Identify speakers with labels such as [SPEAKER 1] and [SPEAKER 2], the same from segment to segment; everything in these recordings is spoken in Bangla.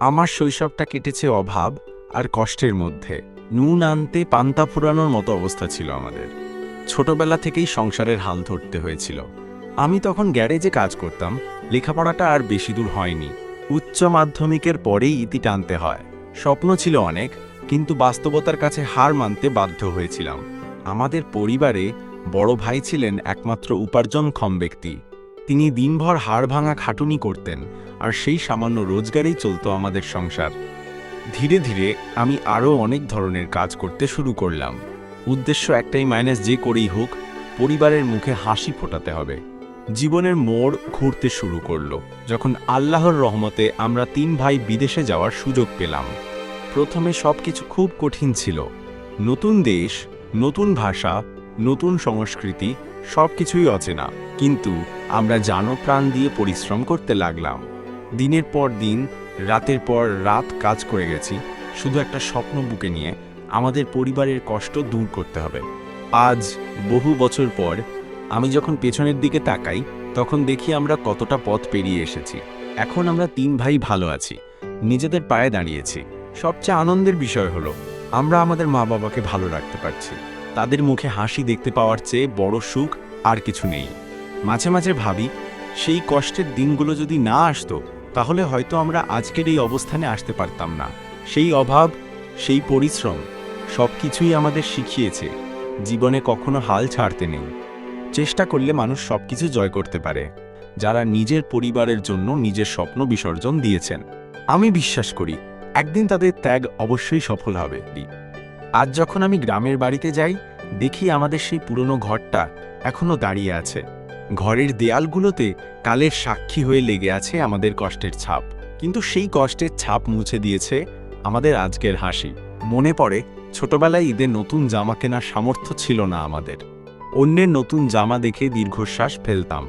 [SPEAKER 1] আমার শৈশবটা কেটেছে অভাব আর কষ্টের মধ্যে। নুন আনতে পান্তা ফুরানোর মতো অবস্থা ছিল আমাদের। ছোটবেলা থেকেই সংসারের হাল ধরতে হয়েছিল। আমি তখন গ্যারেজে কাজ করতাম, লেখাপড়াটা আর বেশি দূর হয়নি। উচ্চ মাধ্যমিকের পরেই ইতি টানতে হয়। স্বপ্ন ছিল অনেক, কিন্তু বাস্তবতার কাছে হার মানতে বাধ্য হয়েছিলাম। আমাদের পরিবারে বড় ভাই ছিলেন একমাত্র উপার্জনক্ষম ব্যক্তি। তিনি দিনভর হাড় ভাঙা খাটুনি করতেন, আর সেই সামান্য রোজগারেই চলতো আমাদের সংসার। ধীরে ধীরে আমি আরও অনেক ধরনের কাজ করতে শুরু করলাম। উদ্দেশ্য একটাই মাইনাস যে করেই হোক, পরিবারের মুখে হাসি ফোটাতে হবে। জীবনের মোড় ঘুরতে শুরু করল, যখন আল্লাহর রহমতে আমরা তিন ভাই বিদেশে যাওয়ার সুযোগ পেলাম। প্রথমে সবকিছু খুব কঠিন ছিল। নতুন দেশ, নতুন ভাষা, নতুন সংস্কৃতি সবকিছুই অচেনা। কিন্তু আমরা জানপ্রাণ দিয়ে পরিশ্রম করতে লাগলাম। দিনের পর দিন, রাতের পর রাত কাজ করে গেছি। শুধু একটা স্বপ্ন বুকে নিয়ে আমাদের পরিবারের কষ্ট দূর করতে হবে। আজ, বহু বছর পর, আমি যখন পেছনের দিকে তাকাই, তখন দেখি আমরা কতটা পথ পেরিয়ে এসেছি। এখন আমরা তিন ভাই ভালো আছি। নিজেদের পায়ে দাঁড়িয়েছি। সবচেয়ে আনন্দের বিষয় হলো, আমরা আমাদের মা বাবাকে ভালো রাখতে পারছি। তাদের মুখে হাসি দেখতে পাওয়ার চেয়ে বড় সুখ আর কিছু নেই। মাঝে মাঝে ভাবি, সেই কষ্টের দিনগুলো যদি না আসতো, তাহলে হয়তো আমরা আজকের এই অবস্থানে আসতে পারতাম না। সেই অভাব, সেই পরিশ্রম সব কিছুই আমাদের শিখিয়েছে। জীবনে কখনো হাল ছাড়তে নেই। চেষ্টা করলে মানুষ সব কিছু জয় করতে পারে। যারা নিজের পরিবারের জন্য নিজের স্বপ্ন বিসর্জন দিয়েছেন। আমি বিশ্বাস করি, একদিন তাদের ত্যাগ অবশ্যই সফল হবে আজ যখন আমি গ্রামের বাড়িতে যাই, দেখি আমাদের সেই পুরনো ঘরটা এখনও দাঁড়িয়ে আছে। ঘরের দেয়ালগুলোতে কালের সাক্ষী হয়ে লেগে আছে আমাদের কষ্টের ছাপ। কিন্তু সেই কষ্টের ছাপ মুছে দিয়েছে আমাদের আজকের হাসি। মনে পড়ে, ছোটবেলায় ঈদের নতুন জামা কেনার সামর্থ্য ছিল না আমাদের। অন্যের নতুন জামা দেখে দীর্ঘশ্বাস ফেলতাম।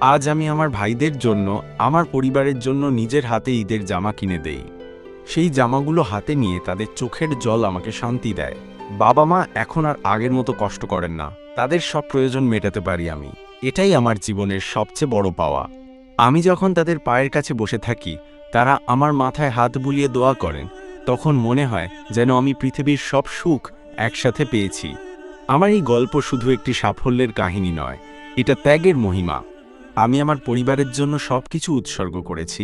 [SPEAKER 1] আজ আমি আমার ভাইদের জন্য, আমার পরিবারের জন্য নিজের হাতে ঈদের জামা কিনে দেই। সেই জামাগুলো হাতে নিয়ে তাদের চোখের জল আমাকে শান্তি দেয়। বাবা মা এখন আর আগের মতো কষ্ট করেন না। তাদের সব প্রয়োজন মেটাতে পারি আমি। এটাই আমার জীবনের সবচেয়ে বড় পাওয়া। আমি যখন তাদের পায়ের কাছে বসে থাকি, তারা আমার মাথায় হাত বুলিয়ে দোয়া করেন, তখন মনে হয় যেন আমি পৃথিবীর সব সুখ একসাথে পেয়েছি। আমার এই গল্প শুধু একটি সাফল্যের কাহিনী নয়, এটা ত্যাগের মহিমা। আমি আমার পরিবারের জন্য সবকিছু উৎসর্গ করেছি।